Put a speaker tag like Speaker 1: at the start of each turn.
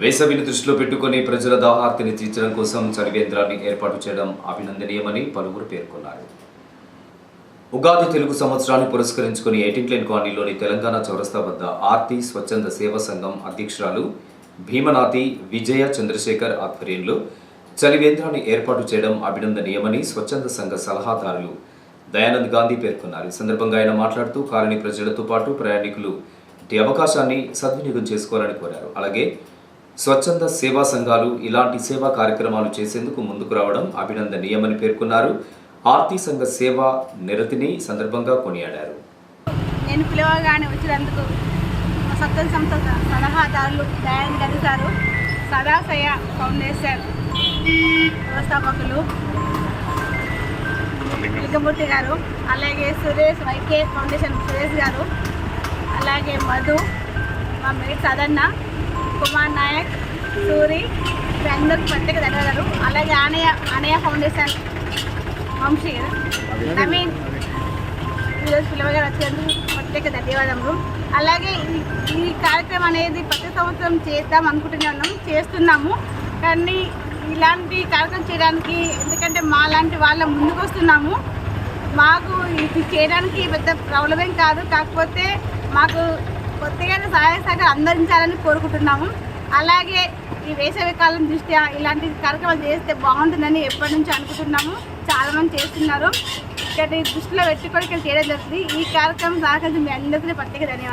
Speaker 1: వేసవిని దృష్టిలో పెట్టుకుని ప్రజల దాహార్తిని తీర్చడం కోసం చలివేంద్రాన్ని ఏర్పాటు చేయడం అభినందనీయమని పలువురు పేర్కొన్నారు. ఉగాది తెలుగు సంవత్సరాన్ని పురస్కరించుకుని ఎయిటీన్ లైన్ కాలనీలోని తెలంగాణ చౌరస్తా వద్ద ఆర్తి స్వచ్ఛంద సేవా సంఘం అధ్యక్షురాలు భీమనాథి విజయ చంద్రశేఖర్ ఆధ్వర్యంలో చలివేంద్రాన్ని ఏర్పాటు చేయడం అభినందనీయమని స్వచ్ఛంద సంఘ సలహాదారులు దయానంద్ గాంధీ పేర్కొన్నారు. ఈ సందర్భంగా ఆయన మాట్లాడుతూ కాలనీ ప్రజలతో పాటు ప్రయాణికులు ఇట్టి అవకాశాన్ని సద్వినియోగం చేసుకోవాలని కోరారు. అలాగే స్వచ్ఛంద సేవా సంఘాలు ఇలాంటి సేవా కార్యక్రమాలు చేసేందుకు ముందుకు రావడం అభినందనీయమని పేర్కొన్నారు. ఆర్తి సంఘ సేవా నిరతిని సందర్భంగా కొనియాడారు.
Speaker 2: నేను పిలవగానే వచ్చినందుకు మా సత్యం సంస్థ సలహాదారులు దయాన్ గది గారు సదాశయ ఫౌండేషన్ వ్యవస్థాపకులు లింగమూర్తి గారు అలాగే సురేష్ వైకే ఫౌండేషన్ సురేష్ గారు అలాగే మధు మా మేట్ సదన్న కుమార్ నాయక్ సూరి అందరూ ప్రత్యేక ధన్యవాదాలు. అలాగే ఆనయ ఆనయ ఫౌండేషన్ వంశీ నవీన్ ఈరోజు పిల్లలుగా వచ్చేందుకు ప్రత్యేక ధన్యవాదములు. అలాగే ఈ ఈ కార్యక్రమం అనేది ప్రతి సంవత్సరం చేద్దాం అనుకుంటూనే ఉన్నాం చేస్తున్నాము. కానీ ఇలాంటి కార్యక్రమం చేయడానికి ఎందుకంటే మా లాంటి వాళ్ళ ముందుకు వస్తున్నాము. మాకు ఇది చేయడానికి పెద్ద ప్రాబ్లం ఏం కాదు. కాకపోతే మాకు కొత్తగా సహాయ సహకారం కోరుకుంటున్నాము. అలాగే ఈ వేసవి కాలం దృష్ట్యా ఇలాంటి కార్యక్రమాలు చేస్తే బాగుంటుందని ఎప్పటి నుంచి అనుకుంటున్నాము. చాలా మంది చేస్తున్నారు. ఇక్కడ దృష్టిలో పెట్టుకోవడానికి చేయడం జరుగుతుంది. ఈ కార్యక్రమం సహకరించి మీ అందరికీ ప్రత్యేక ధన్యవాదాలు.